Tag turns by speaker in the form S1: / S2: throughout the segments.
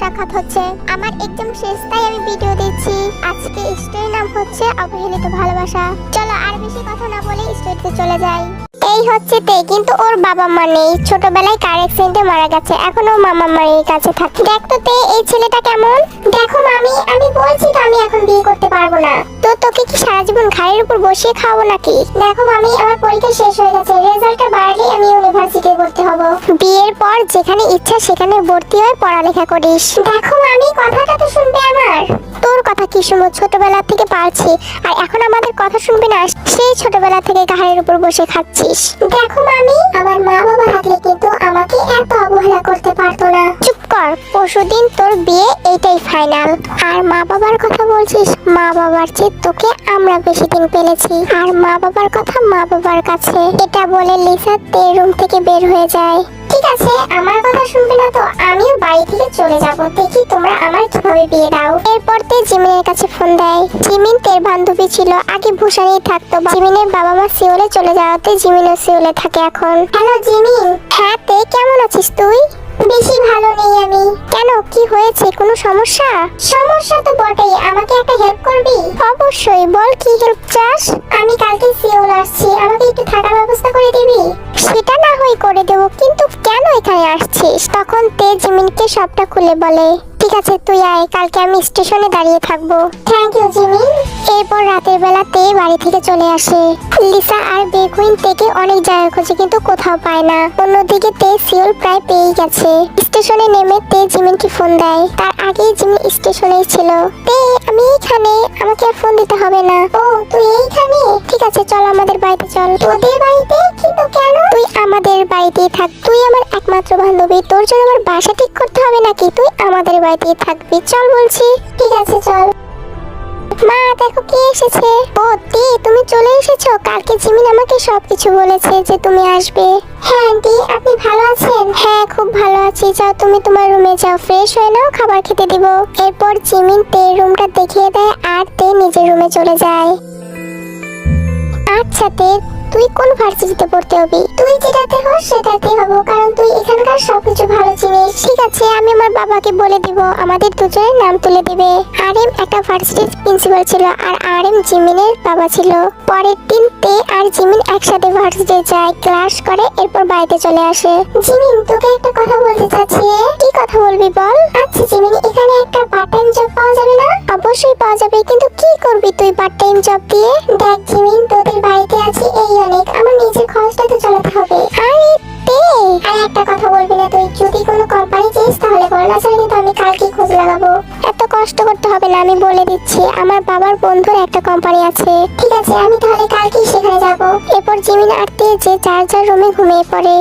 S1: সাক্ষাৎ হচ্ছে। আমার একদম শেষ, তাই আমি ভিডিও দিচ্ছি। আজকে স্টোরির নাম হচ্ছে অবহেলিত ভালোবাসা। চলো আর বেশি কথা না বলে স্টোরিতে চলে যাই। হচ্ছে তে, কিন্তু ওর বাবা মা নেই। ছোটবেলায় কার অ্যাক্সিডেন্টে মারা গেছে? এখন ও মামা মায়ের কাছে থাকে। দেখ তো তে, এই ছেলেটা কেমন? দেখো মামি, আমি বলছি তো আমি এখন বিয়ে করতে পারব না। তো তোকে কি সারা জীবন ঘাড়ের উপর বসিয়ে খাওয়াবো নাকি? দেখো মামি, আমার পরীক্ষা শেষ হয়ে গেছে। রেজাল্টটা বাড়লে আমি ইউনিভার্সিটি ভর্তি হব। বিয়ের পর যেখানে ইচ্ছা সেখানে ভর্তি হয়ে পড়ালেখা করিস। দেখো মামি, কথাটা তো শুনবে আমার। তোর কথা কি শুনব? ছোটবেলা থেকে পারছি। আর এখন আমাদের কথা শুনবি না? সেই ছোটবেলা থেকে ঘাড়ের উপর বসে খাচ্ছিস। দেখো মামি, আমার মা বাবা থাকলে কিন্তু আমাকে এত অবহেলা করতে পারতো না। চুপ কর, পরশুদিন তোর বিয়ে এইটাই ফাইনাল আর মা বাবার কথা বলছিস, মা বাবার চেয়ে তোকে আমরা বেশি দিন পেলেছি। আর মা বাবার কথা মা বাবার কাছে। এটা বলে লিসা তে রুম থেকে বের হয়ে যায়। ঠিক আছে, আমার কথা শুনবে না তো, আমিও বাড়ি থেকে চলে যাব। দেখি তোমরা আমার কীভাবে বিয়ে দাও। এরপর তে জিমিনের কাছে ফোন দেয়। জিমিন তের বান্ধবী ছিল, আগে ভূষণেই থাকতো। জিমিনের বাবা মা সিওলে চলে যাওয়াতে জিমিনও সিওলে থাকে এখন। হ্যালো জিমিন হ্যাঁ তে, কেমন আছিস তুই? বেশি ভালো নেই আমি। কেন? কি হয়েছে? কোনো সমস্যা? সমস্যা তো বটেই। আমাকে একটা হেল্প করবি? অবশ্যই। বল কি হেল্প চাস? আমি কালকে সিওল আসছি। আমাকে একটু থাকার ব্যবস্থা করে দিবি? সেটা না হয় করে দেব কিন্তু কেন এখানে আসছিস? তখন তে মিনকে সবটা খুলে বলে। আছে তুই আয়, কালকে আমি স্টেশনে দাঁড়িয়ে থাকব। থ্যাংক ইউ জিমিন এরপর রাতের বেলা তে বাড়ি থেকে চলে আসে। লিসা আর বেকুইন তেকে অনেক জায়গা খোঁজে, কিন্তু কোথাও পায় না। অন্যদিকে তে সিওল প্রায় পেয়ে গেছে। স্টেশনে নেমে তে জিমিনকে ফোন দেয়। তার আগেই জিমিন স্টেশনেই ছিল। তে, আমি এইখানে। আমাকে আর ফোন দিতে হবে না। ও, তুই এইখানে? ঠিক আছে, চল আমাদের বাড়িতে চল। তোদের বাড়িতে? কিন্তু কেন? তুই আমাদের বাড়িতেই থাক। তুই আমার একমাত্র বান্ধবী। তোর জন্য আমার বাসা ঠিক করতে হবে নাকি? তুই আমাদের বাড়িতেই থাকবি। চল বলছি। ঠিক আছে, চল। মা, দেখো কে এসেছে। ও দি তুমি চলে এসেছ? কালকে জিমিন আমাকে সবকিছু বলেছে যে তুমি আসবে। হ্যাঁ দি আপনি ভালো আছেন? হ্যাঁ খুব ভালো আছি। যাও, তুমি তোমার রুমে যাও। ফ্রেশ হয়ে নাও, খাবার খেতে দিব। এরপর জিমিন তে রুমটা দেখিয়ে দেয় আর তে নিজের রুমে চলে যায়। আচ্ছা তে তুই কোন ভার্সিটিতে পড়তে হবি? তুই যেটাতে হোস সেটাতে হব, কারণ তুই এখানকার সবকিছু ভালো চিনিস। ঠিক আছে, আমি আমার বাবাকে বলে দিব, আমাদের দুজনের নাম তুলে দিবে। আরএম একটা ভার্সিটির প্রিন্সিপাল ছিল আর আরএম জিমিনের বাবা ছিল। পরের দিন তে আর জিমিন একসাথে ভার্সিটি যায়, ক্লাস করে, এরপর বাড়িতে চলে আসে। জিমিন, তোকে একটা কথা বলতে চাচ্ছি। কি কথা বলবি বল? আচ্ছা জিমিন, এখানে একটা পার্ট টাইম জব পাওয়া যাবে না? অবশ্যই পাওয়া যাবে, কিন্তু কি করবি তুই পার্ট টাইম জব দিয়ে? দেখ জিমিন, তোদের বাড়িতে আছি, এই অনেক, আমার নিজের খরচটা তো চালাতে হবে। আরে তে, আর একটা কথা বলবি না তুই। যদি কোনো কোম্পানি চাইস তাহলে বল না কিন্তু আমি কালকে খোঁজ লাগাবো। এত কষ্ট করতে হবে না, আমি বলে দিচ্ছি। আমার বাবার বন্ধুর একটা কোম্পানি আছে। ঠিক আছে, আমি তাহলে কালকেই সেখানে যাব। এরপর জিমিন আর তে যে যার যার রুমে ঘুমিয়ে পড়ে।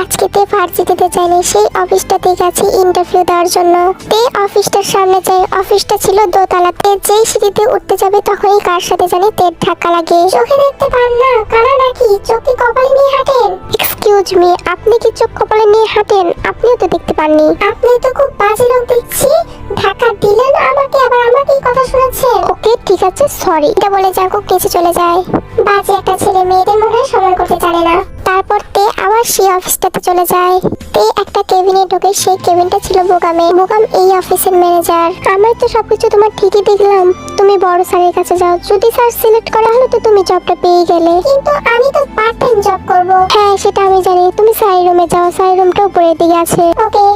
S1: আজকে তে ভার্সিটিতে যায়নি সেই অফিসটাতে গেছে ইন্টারভিউ দেওয়ার জন্য। তে অফিসটার সামনে যায় অফিসটা ছিল দোতলাতে, যেই সিঁড়িতে উঠতে যাবে তখনই কার সাথে জানি তের ধাক্কা লাগে। চোখে দেখতে পান না কানা নাকি? চোখে কপালে নিয়ে হাঁটেন? এক্সকিউজ মি আপনি কি চোখ কপালে নিয়ে হাঁটেন? আপনিও তো দেখতে পাননি। আপনি তো খুব বাজে লোক দেখছি। ধাক্কা দিলেন আমাকে, আবার আমাকেই কথা শোনাচ্ছেন। ওকে, ঠিক আছে সরি এটা বলে জাকুব কেসে চলে যায়। বাজে একটা ছেলে মেয়েদের মনে হয় সম্মান করতে জানে না। তারপর সেই অফিসটাতে চলে যায়। তে একটা কেবিনে ঢোকে, সেই কেবিনটা ছিল বোগামে। বোগাম এই অফিসের ম্যানেজার আমি তো সবকিছু তোমার ঠিকই দেখলাম। তুমি বড় স্যারের কাছে যাও। যদি স্যার সিলেক্ট করা হলো তো তুমি জবটা পেয়ে গেলে। কিন্তু আমি তো পার্ট টাইম জব করব। হ্যাঁ সেটা আমি জানি। তুমি স্যারের রুমে যাও। স্যারের রুমটা উপরের দিকে আছে। ওকে।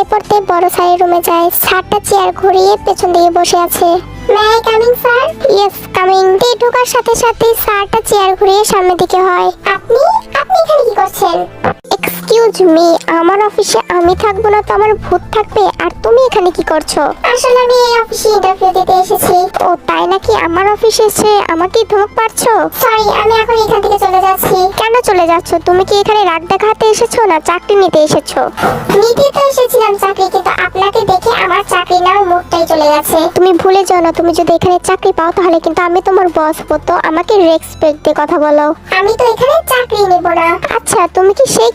S1: এরপর তে বড় স্যারের রুমে যায়। স্যারটা চেয়ার ঘুরিয়ে পেছন দিকে বসে আছে। May coming sir yes coming তে ঢোকার সাথে সাথে স্যারটা চেয়ার ঘুরিয়ে সামনের দিকে হয়। আপনি আপনি এখানে কি করছেন? Bye. এক্সকিউজ মি আমার অফিসে আমি থাকব না তো আমার ভূত থাকবে আর তুমি এখানে কি করছ? আসলে আমি এই অফিসে ইন্টারভিউ দিতে এসেছি। ও তাই নাকি আমার অফিসে এসে আমাকে ধমক পারছ? সরি আমি এখন এখান থেকে চলে যাচ্ছি। কেন চলে যাচ্ছ? তুমি কি এখানে রাগ দেখাতে এসেছ না চাকরি নিতে এসেছ? নিতে তো এসেছিলাম চাকরি কিন্তু আপনাকে দেখে আমার চাকরি নেওয়ার মুডটাই চলে গেছে। তুমি ভুলে যাও না তুমি যদি এখানে চাকরি পাও তাহলে কিন্তু আমি তোমার বস হব তো আমাকে রেসপেক্ট দিয়ে কথা বলো। আমি তো এখানে চাকরি নেব না। আচ্ছা তুমি কি সেই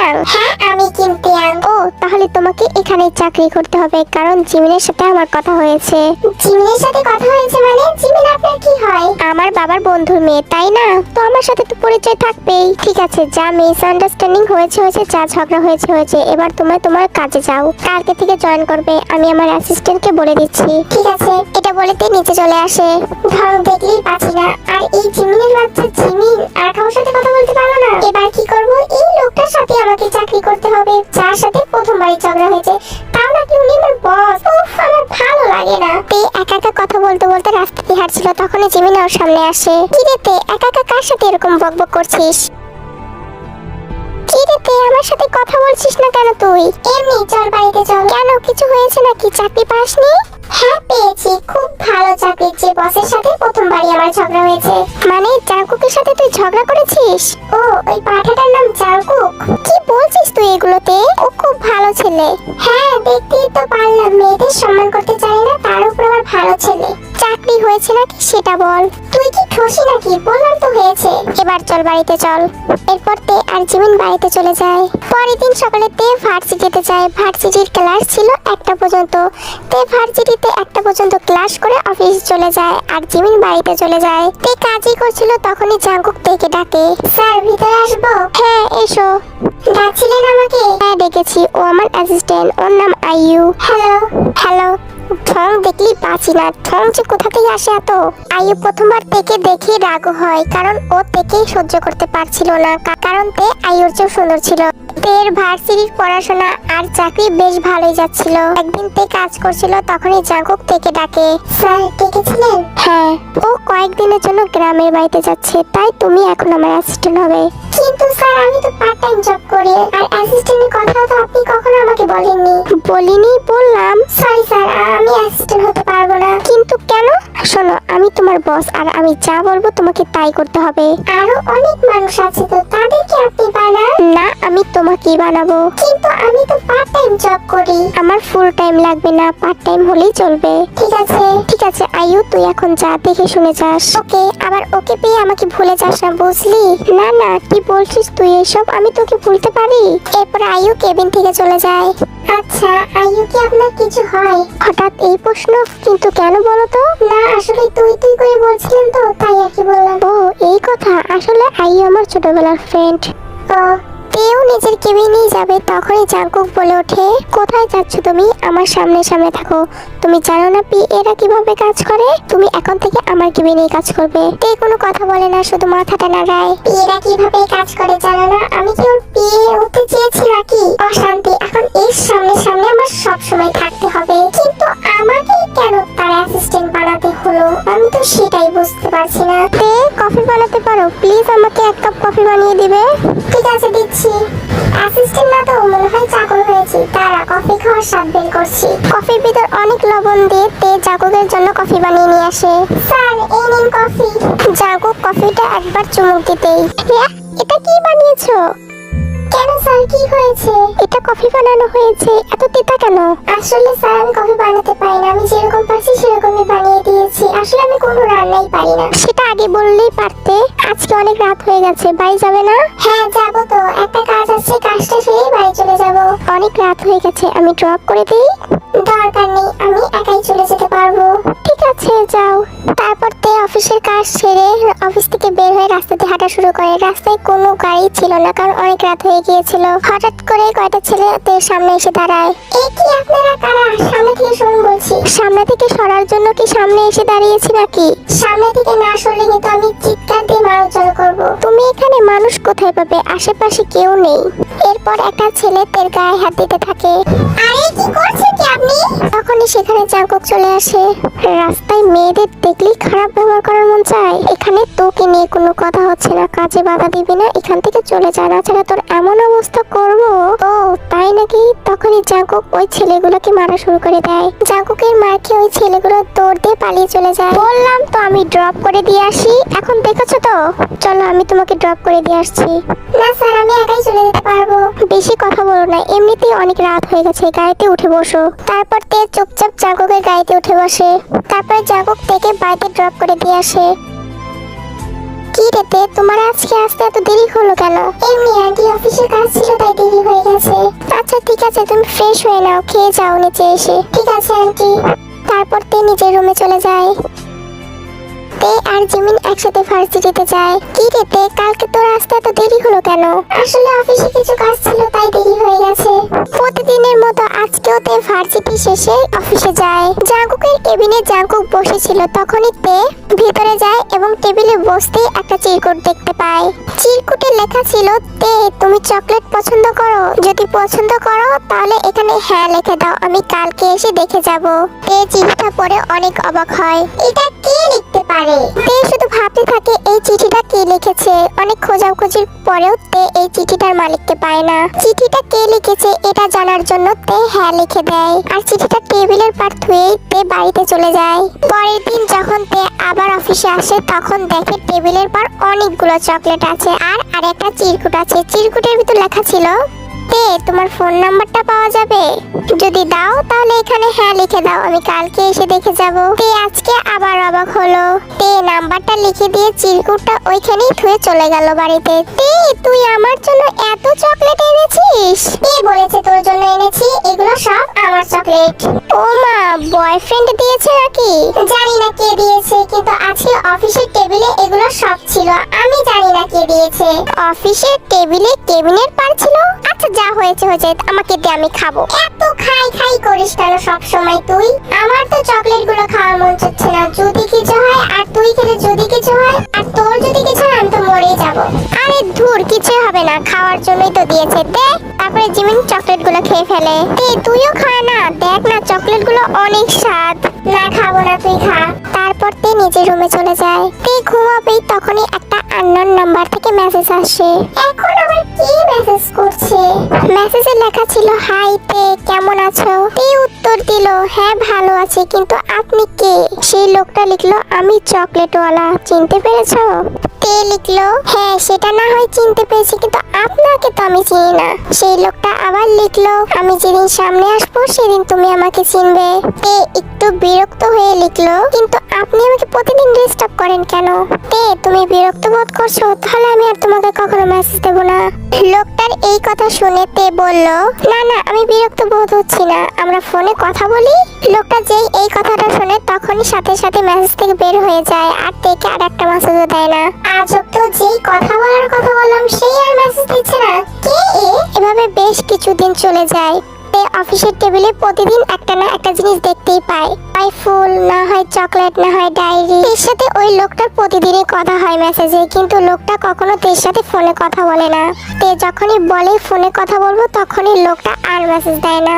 S1: হ্যাঁ আমি কিনতে আনব তাহলে তোমাকে এখানে চাকরি করতে হবে কারণ জিমিনের সাথে আমার কথা হয়েছে। জিমিনের সাথে কথা হয়েছে মানে? জিমিন আপনার কি হয়? আমার বাবার বন্ধুর মেয়ে তাই না? তো আমার সাথে তো পরিচয় থাকবেই। ঠিক আছে যা মিসআন্ডারস্ট্যান্ডিং হয়েছে হয়েছে যা ঝগড়া হয়েছে হয়েছে এবার তোমার তোমার কাজে যাও। কালকে থেকে জয়েন করবে আমি আমার অ্যাসিস্ট্যান্টকে বলে দিচ্ছি। ঠিক আছে। এটা বলেতে নিচে চলে আসে। ঢং দেখলেই পাচ্ছি না। আর এই জিমিনের বাচ্চা জিমিন আর কারোর সাথে কথা বলতে পারল না। এবার কি করব? এই লোকটার সাথে আমাকে চাকরি করতে হবে যার সাথে প্রথমবারই ঝগড়া হয়েছে। তাও নাকি উনি আমার বস উফ, আমার ভালো লাগে না। তে একা একা কথা বলতে বলতে রাস্তা দিয়ে হাঁটছিল, তখনই জিমিনা ওর সামনে আসে। কি রে তে, একা একা কার সাথে এরকম বকবক করছিস? কি আমার সাথে কথা বলছিস না কেন তুই? এমনি চল বাড়িতে চল। কেন? কিছু হয়েছে নাকি? চাকরি পাসনি? হ্যাঁ পেয়েছি। খুব ভালো চাকরি। যে বসের সাথে প্রথমবারই আমার ঝগড়া হয়েছে। মানে জাঙ্কুকের সাথে তুই ঝগড়া করেছিস? ও, ওই পাঠাটার নাম জাঙ্কুক কি বলছিস তুই এগুলোতে? ও খুব ভালো ছেলে। হ্যাঁ দেখতেই তো পারলাম। মেয়েদের সম্মান করতে জানি না, তার উপর আবার ভালো ছেলে। চাকরি হয়েছে নাকি সেটা বল। তুই কি খুশি নাকি? বললাম তো হয়েছে। এবার চল বাড়িতে চল। এরপর তে আর জিমিন বাড়িতে চলে যায়। পরের দিন সকালে তে ভার্সিটিতে যায়। ভার্সিটির ক্লাস ছিল একটা পর্যন্ত। তে ভার্সিটিতে একটা পর্যন্ত ক্লাস করে অফিস চলে যায় আর জিমিন বাড়িতে চলে যায়। তে কাজই করছিল তখনই জাঙ্কুক তেকে ডাকে। স্যার, ভিতরে আসব? হ্যাঁ এসো। ডাকছিলেন আমাকে? হ্যাঁ ডেকেছি। ও আমার অ্যাসিস্ট্যান্ট ওর নাম আইইউ হ্যালো। হ্যালো। ঠং দেখলেই বাঁচি না। ঠং যে কোথা থেকে আসে এত? আয়ু প্রথমবার থেকে দেখে রাগ হয়, কারণ ও থেকেই সহ্য করতে পারছিল না কারণ তে আয়ুর চেয়েও সুন্দর ছিল। তের ভার্সিটির পড়াশোনা আর চাকরি বেশ ভালোই যাচ্ছিল। একদিন তে কাজ করছিল তখনই জাঙ্কুক থেকে ডাকে। স্যার ডেকেছিলেন হ্যাঁ ও কয়েকদিনের জন্য গ্রামের বাড়িতে যাচ্ছে তাই তুমি এখন আমার অ্যাসিস্ট্যান্ট হবে। কিন্তু স্যার আমি তো পার্ট টাইম জব করি আর অ্যাসিস্ট্যান্টের কথা তো আপনি কখনো আমাকে বলেননি। বলিনি বললাম। সরি স্যার আমি অ্যাসিস্ট্যান্ট হতে পারব না। কিন্তু কেন? শোনো আমি তোমার বস আর আমি যা বলব তোমাকে তাই করতে হবে। আরও অনেক মানুষ আছে তো তাদেরকে আপনি বানান না আমি তোমাকেই বানাবো। কিন্তু আমি তো পার্ট টাইম জব করি। আমার ফুল টাইম লাগবে না পার্ট টাইম হলেই চলবে। ঠিক আছে। ঠিক আছে আয়ু তুই এখন যা দেখে শুনে যাস। ওকে আবার ওকে পেয়ে আমাকে ভুলে যাস না বুঝলি? না না কি বলছিস তুই এসব? আমি তোকে ভুলতে পারি? এরপর আয়ু কেবিন থেকে চলে যায়। আচ্ছা আয়ু কি আপনার কিছু হয়? হঠাৎ এই প্রশ্ন কিন্তু কেন বলো তো? না আসলে তুই তুই করে বলছিলেন তো তাই আর কি বললাম। ও এই কথা। আসলে আয়ু আমার ছোটবেলার ফ্রেন্ড ও কেবিনেই যাবে তখনই জাঙ্কুক বলে ওঠে, কোথায় যাচ্ছ তুমি? আমার সামনে সামনে থাকো। তুমি জানো না পি, এরা কীভাবে কাজ করে? তুমি এখন থেকে আমার কেবিনেই কাজ করবে। তে কোনো কথা বলে না, শুধু মাথাটা নাড়ায় পি, এরা কীভাবে কাজ করে জানো না? আমি কি ওর পিয়ে উঠতে চেয়েছি নাকি? অশান্তি, এখন এর সামনে সামনে আমার সব সময় থাকতে হবে। কিন্তু আমাকে কেন তার অ্যাসিস্ট্যান্ট বানাতে হলো? আমি তো সেটাই বুঝতে পারছি না। তে, কফি বানাতে পারো? প্লিজ আমাকে এক কাপ কফি বানিয়ে দিবে। ঠিক আছে, দিচ্ছি। অ্যাসিস্ট্যান্ট না তো মনে হয় চাকর হয়েছি। তারা কফি খাওয়ার স্বাদ বের করছি। কফির ভিতর অনেক লবণ দিয়ে তে জাগুকের জন্য কফি বানিয়ে নিয়ে আসে। স্যার, এই নিন কফি। জাগুক কফিটা একবার চুমুক দিতেই। এটা কি বানিয়েছো? কেন স্যার কি হয়েছে? এটা কফি বানানো হয়েছে। এত তেতা কেন? আসলে স্যার আমি কফি বানাতে পারি না। আমি যেরকম পারছি সেরকমই বানিয়ে দিয়েছি। আসলে আমি কোনো রান্নাই পারি না। সেটা আগে বললেই পারতে। আজকে অনেক রাত হয়ে গেছে। বাড়ি যাবে না? হ্যাঁ যাব তো। একটা কাজ আছে কাজটা সেরেই বাড়ি চলে যাব। অনেক রাত হয়ে গেছে। আমি ড্রপ করে দিই। দরকার নেই আমি একাই চলে যেতে পারব। ঠিক আছে যাও। তারপর তে অফিসের কাজ সেরে অফিস থেকে রাস্তাতে হাঁটা শুরু করে। রাস্তায় কোনো গাড়ি ছিল না, কারণ অনেক রাত হয়ে গিয়েছিল। হঠাৎ করে কয়টা ছেলে সামনে এসে দাঁড়ায়। এই কি আপনারা কারা? সামনে থেকে বলছি। সামনে থেকে সরার জন্য কি সামনে এসে দাঁড়িয়েছি নাকি? সামনে থেকে না সরলে কিন্তু আমি চিৎকার দিয়ে জড়ো করব। তুমি এখানে মানুষ কোথায় পাবে? আশেপাশে কেউ নেই। এরপর একটা ছেলে তের গায়ে হাত দিতে থাকে। আরে কি করছেন কি আপনি? তখনই সেখানে জাঙ্কুক চলে আসে। রাস্তায় মেয়েদের দেখলেই খারাপ ব্যবহার করার মন চায়। এখানে তোকে নিয়ে কোনো কথা হচ্ছে না, কাজে বাধা দিবি না, এখান থেকে চলে যা। না ছাড়া তোর এমন অবস্থা করব, ও, তাই নাকি? তখনই জাঙ্কুক ওই ছেলেগুলোকে মারা শুরু করে দেয়। জাঙ্কুকের মাকে ওই ছেলেগুলো দৌড় দিয়ে পালিয়ে চলে যায়? বললাম তো আমি ড্রপ করে দিয়ে আসি। এখন দেখেছ তো? চলো আমি তোমাকে ড্রপ করে দিয়ে আসছি। না স্যার, আমি একাই চলে যেতে পারব। বেশি কথা বলো না, এমনিতেই অনেক রাত হয়ে গেছে গাড়িতে উঠে বসো। তারপর তে চুপচাপ জাগকের গাড়িতে উঠে বসে। তারপরে জাগক থেকে বাড়িতে ড্রপ করে দিয়ে আসে। আজকে আসতে এত দেরি হলো কেন? এমনি আন্টি অফিসের কাজ ছিল, তাই দেরি হয়ে গেছে। আচ্ছা ঠিক আছে, তুমি ফ্রেশ হয়ে নাও, খেয়ে যাও নিচে এসে। ঠিক আছে আন্টি তারপর তে নিজের রুমে চলে যায়। তে আর জিমিন একসাথে ভার্সিটিতে যায়। কি রে তে, কালকে তোর আসতে এত দেরি হলো কেন? আসলে অফিসে কিছু কাজ ছিল, তাই দেরি হয়ে গেছে। প্রতিদিনের মতো আজকেও তে ভার্সিটি শেষে অফিসে যায়। জাঙ্কুকের কেবিনে জাঙ্কুক বসেছিল, তখনই তে ভিতরে যায় এবং টেবিলে বসতেই একটা চিরকুট দেখতে পায়। চিরকুটে লেখা ছিল, তে, তুমি চকলেট পছন্দ করো? যদি পছন্দ করো, তাহলে এখানে হ্যাঁ লিখে দাও, আমি কালকে এসে দেখে যাব। তে চিঠিটা পড়ে অনেক অবাক হয়। এটা কে লিখতে পারে? তে শুধু ভাবতে থাকে, এই চিঠিটা কে লিখেছে? অনেক খোঁজাখুঁজির পরেও তে এই চিঠিটার মালিককে পায় না। চিঠিটা কে লিখেছে এটা জানার জন্য তে হ্যাঁ লিখে দেয়। আর চিঠিটা টেবিলের পার ধুয়েই তে বাড়িতে চলে যায়। পরের দিন যখন তে আবার অফিসে আসে, তখন দেখে টেবিলের পার অনেকগুলো চকলেট আছে আর আরেকটা চিরকুট আছে। চিরকুটের ভিতর লেখা ছিল তে তোমার ফোন নাম্বারটা পাওয়া যাবে। যদি দাও, তাহলে এখানে হ্যাঁ লিখে দাও, আমি কালকে এসে দেখে যাব। তে আজকে আবার অবাক হলো। তে নাম্বারটা লিখে দিয়ে চিরকুটটা ওইখানেই থুয়ে চলে গেল বাড়িতে। তে, তুই আমার জন্য এত চকলেট এনেছিস? কে বলেছে, তোর জন্য এনেছি, এগুলো সব আমার চকলেট ও মা বয়ফ্রেন্ড দিয়েছে নাকি? জানি না কে দিয়েছে, কিন্তু আজকে অফিসের টেবিলে এগুলো সব ছিল। আমি জানি না কে দিয়েছে। অফিসের টেবিলে কেবিনের পার ছিল? আচ্ছা যা হয়েছে হয়েছে, আমাকে দিয়ে আমি খাব। এত খাই খাই করিস কেন সব সময় তুই? আমার তো চকলেটগুলো খাওয়ার মন চাচ্ছে না। যদি কিছু হয়, আর তুই খেলে যদি কিছু হয়, আর তোর যদি কিছু হয়, আমি মরেই যাব। আরে ধুর কিছু হবে না। খাওয়ার জন্যই তো দিয়েছে। দে, তারপরে জিমিন চকলেটগুলো খেয়ে ফেলে। দে, তুইও খা না। দেখ না চকলেটগুলো অনেক স্বাদ। না, খাব না, তুই খা। তারপর তে নিজের রুমে চলে যায়। তে ঘুমাবেই তখনই একটা আননোন নাম্বার থেকে মেসেজ আসে। এখন আবার কি মেসেজ করছে? মেসেজে লেখা ছিল হাই তে, কেমন আছো? তে উত্তর দিল হ্যাঁ ভালো আছি। কিন্তু আপনি কে? সেই লোকটা লিখলো, আমি চকলেটওয়ালা। চিনতে পেরেছ? তে লিখলো হ্যাঁ সেটা না হয় চিনতে পেরেছি, কিন্তু আপনাকে তো আমি চিনি না। সেই লোকটা আবার লিখলো, আমি যেদিন সামনে আসব, সেদিন তুমি আমাকে চিনবে। তে একটু বিরক্ত হয়ে লিখলো, কিন্তু আপনি আমাকে প্রতিদিন ডিস্টার্ব করেন কেন? তে, তুমি বিরক্ত বোধ করছ, তাহলে আমি আর তোমাকে কখনো মেসেজ দেবো না। লোকটার এই কথা শুনে তে বলল, না না, আমি বিরক্ত বোধ হচ্ছি না, আমরা ফোনে কথা বলি। লোকটা যেই এই কথাটা শুনে তখনই সাথে সাথে মেসেজ থেকে বের হয়ে যায়, আর তেকে আর একটা মেসেজও দেয় না। আজব তো যেই কথা বলার কথা বললাম, সেই আর মেসেজ দিচ্ছে না। কে এভাবে বেশ কিছুদিন চলে যায়। তে অফিসের টেবিলে প্রতিদিন একটা না একটা জিনিস দেখতেই পায়। হয় ফুল, না হয় চকলেট, না হয় ডায়েরি। এর সাথে ওই লোকটার প্রতিদিনই কথা হয় মেসেজে কিন্তু লোকটা কখনো তের সাথে ফোনে কথা বলে না। তে যখনই বলে ফোনে কথা বলব, তখনই লোকটা আর মেসেজ দেয় না।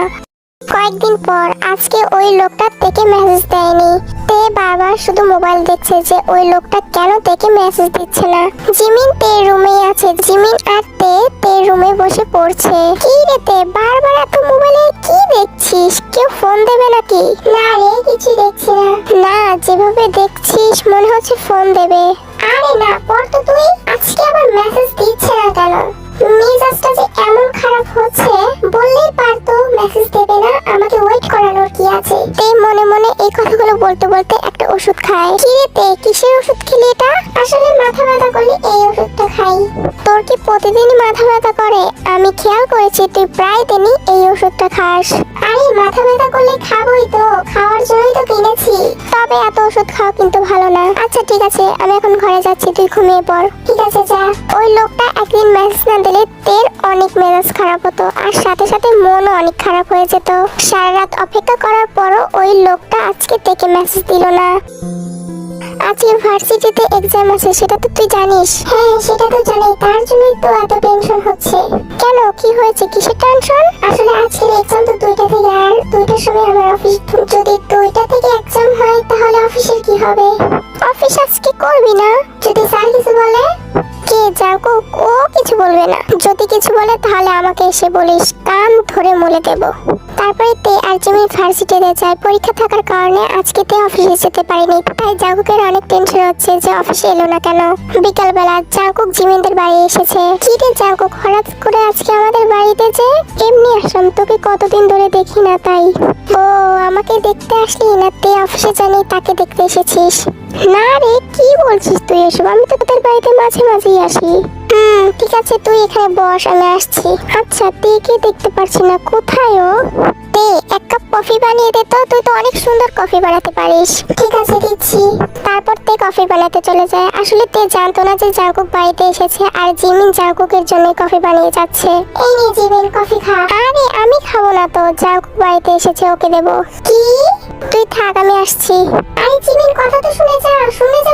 S1: কয়েকদিন পর আজকে ওই লোকটা থেকে মেসেজ দেয়নি। তে বারবার শুধু মোবাইল দেখছে যে ওই লোকটা কেন থেকে মেসেজ দিচ্ছে না। জিমিন তে রুমেই আছে। জিমিন আর তে তে রুমে বসে পড়ছে। কি রে তে, বারবার এত মোবাইলে কি দেখছিস? কেউ ফোন দেবে নাকি? না রে কিছু দেখছি না। না, যেভাবে দেখছিস, মনে হচ্ছে ফোন দেবে। আরে না বলতে বলতে একটা ওষুধ খায় কিরেতে কিসের ওষুধ খেলি এটা? আসলে মাথা ব্যথা করলে এই ওষুধটা খাই। তোর প্রতিদিনই মাথা ব্যথা করে। আমি খেয়াল করেছি, তুই প্রায় দিনই এই ওষুধটা খাস। আরে, মাথা ব্যথা করলে খাবোই তো, খাওয়ার জন্যই তো কিনেছি। তবে এত ওষুধ খাওয়া কিন্তু ভালো না। আচ্ছা ঠিক আছে, আমি এখন ঘরে যাচ্ছি, তুই ঘুমিয়ে পড়। ঠিক আছে, যা। ওই লোকটা একদিন মেসেজ না দিলে তের অনেক মেজাজ খারাপ হতো, আর সাথে সাথে মনও অনেক খারাপ হয়ে যেত। সারা রাত অপেক্ষা করার পরও ওই লোকটা আজকে থেকে মেসেজ দিল না। আজকে ভার্সিটিতে এক্সাম আছে, সেটা তো তুই জানিস। হ্যাঁ সেটা তো জানি। তার জন্যই তো এত টেনশন হচ্ছে। কেন? কি হয়েছে? কিসের টেনশন আসলে আজকের এক্সাম তো দুইটা থেকে, আর দুইটার সময় আমার অফিস যদি দুইটা থেকে এক্সাম হয়, তাহলে অফিসের কি হবে? অফিস আজকে করবি না। যদি স্যার কিছু বলে, কে যাকো ও কিছু বলবে না। যদি কিছু বলে, তাহলে আমাকে এসে বলিস, কান ধরে মলে দেব। তারপরে তে আর জিমি ভার্সিটিতে যায়, পরীক্ষা থাকার কারণে আজকে তে অফিসে যেতে পারেনি। তাই জাগুকের অনেক টেনশন হচ্ছে যে অফিসে এলো না কেন। বিকালবেলা জাগুক জিমিনদের বাড়ি এসেছে। কি রে জাগুক হঠাৎ করে আজকে আমাদের বাড়িতে যে এমনি আসলাম, তোকে কতদিন ধরে দেখি না তাই। আসলি না? তুই অফিসে জানি তাকে দেখতে এসেছিস। না রে, কি বলছিস তুই এসব? আমি তো তোদের বাড়িতে মাঝে মাঝেই আসি। হুম, ঠিক আছে, তুই এখানে বস, আমি আসছি। আচ্ছা তুই কে দেখতে পারছি না। কোথায় ও? তে এক কাপ কফি বানিয়ে দে তো তুই তো অনেক সুন্দর কফি বানাতে পারিস। ঠিক আছে দিচ্ছি। তারপর তে কফি বানাতে চলে যায়। আসলে তে জানতো না যে জাঙ্কুক বাড়িতে এসেছে আর জিমিন জাঙ্কুকের জন্য কফি বানিয়ে যাচ্ছে। এই নে জিমিন কফি খা। আরে আমি খাব না তো জাঙ্কুক বাড়িতে এসেছে ওকে দেবো। কি? তুই থাক আমি আসছি। আরে জিমিন কথা তো শুনে যা শুনে যা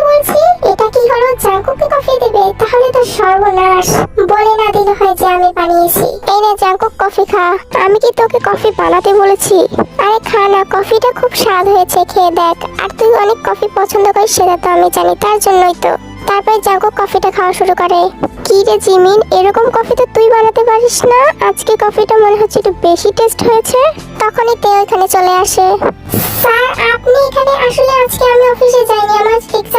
S1: কি হলো? জাঙ্কুককে কফি দেবে? তাহলে তো সর্বনাশ। বলে না দিলে হয় যে আমি বানিয়েছি। এই নে জাঙ্কুক, কফি খা। আমি কি তোকে কফি বানাতে বলেছি? আরে খা না, কফিটা খুব স্বাদ হয়েছে, খেয়ে দেখ। আর তুই অনেক কফি পছন্দ করিস, সেটা তো আমি জানি, তার জন্যই তো। তারপরে জাঙ্কুক কফিটা খাওয়া শুরু করে। কি রে জিমিন, এরকম কফি তো তুই বানাতে পারিস না? আজকে কফিটা মনে হচ্ছে একটু বেশি টেস্ট হয়েছে। তখনই তে ওইখানে চলে আসে। স্যার, আপনি এখানে আসলে আজকে আমি অফিসে যাইনি, আমার এক্সাম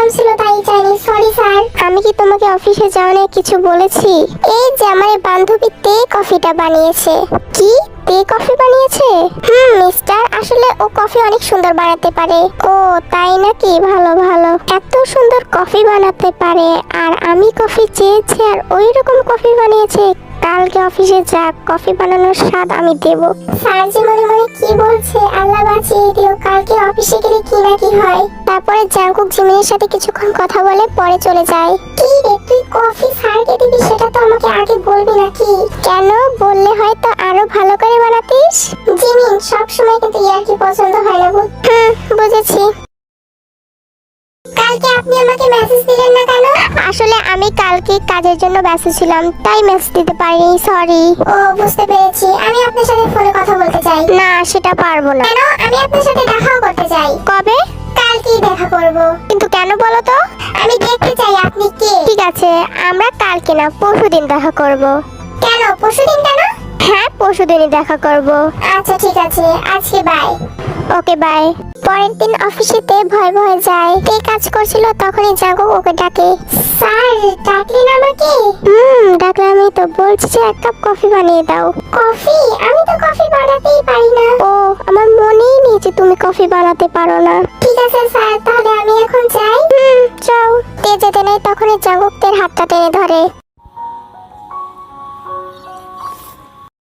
S1: তোমাকে অফিসে যাওয়া নিয়ে কিছু বলেছি। এই যে আমার বান্ধবী তে কফিটা বানিয়েছে। কি? তে কফি বানিয়েছে? হুম, মিস্টার। আসলে ও কফি অনেক সুন্দর বানাতে পারে। ও, তাই নাকি? ভালো ভালো। এত সুন্দর কফি বানাতে পারে। আর আমি কফি চেয়েছি আর ওই রকম কফি বানিয়েছে। কালকে অফিসে যাক কফি বানানোর স্বাদ আমি দেব। স্যার যে মনে মনে কি বলছে? আল্লাহ বাঁচিয়ে দিও কালকে অফিসে গেলে কি না কি হয়। তারপরে জাঙ্কুক জিমিনের সাথে কিছুক্ষণ কথা বলে পরে চলে যায়। কি রে তুই কফি স্যারকে দিবি সেটা তো আমাকে আগে বলবি নাকি? কেন? বললে হয়তো আরও ভালো করে বানাতিস? জিমিন সব সময় কিন্তু ইয়ার কি পছন্দ হয় না বুঝেছি। কালকে কাজের জন্য ব্যস্ত ছিলাম তাই মেসেজ দিতে পারিনি সরি ও বুঝতে পেরেছি। আমি আপনার সাথে ফোনে কথা বলতে চাই। না সেটা পারব না। কেন? আমি আপনার সাথে দেখাও করতে চাই। কবে? কালকেই দেখা করব। কিন্তু কেন বলো তো? আমি দেখতে চাই আপনি কে। ঠিক আছে আমরা কালকে না পরশুদিন দেখা করব। কেন? পরশুদিন কেন হ্যাঁ পরশুদিনই দেখা করব। আচ্ছা ঠিক আছে। আজকে বাই ওকে বাই পরের দিন অফিসেতে ভয় ভয় যায়। কে কাজ করছিল তখনই জাগো ওকে ডাকে। স্যার ডাকলেন আমাকে? হুম ডাকলাম আমি তো। বলছি যে এক কাপ কফি বানিয়ে দাও। কফি? আমি তো কফি বানাতেই পারি না। ও আমার মনেই নেই যে তুমি কফি বানাতে পারো না। ঠিক আছে স্যার তাহলে আমি এখন যাই। হুম যাও। তে যেতে নেই তখনই জাগকদের হাতটা টেনে ধরে।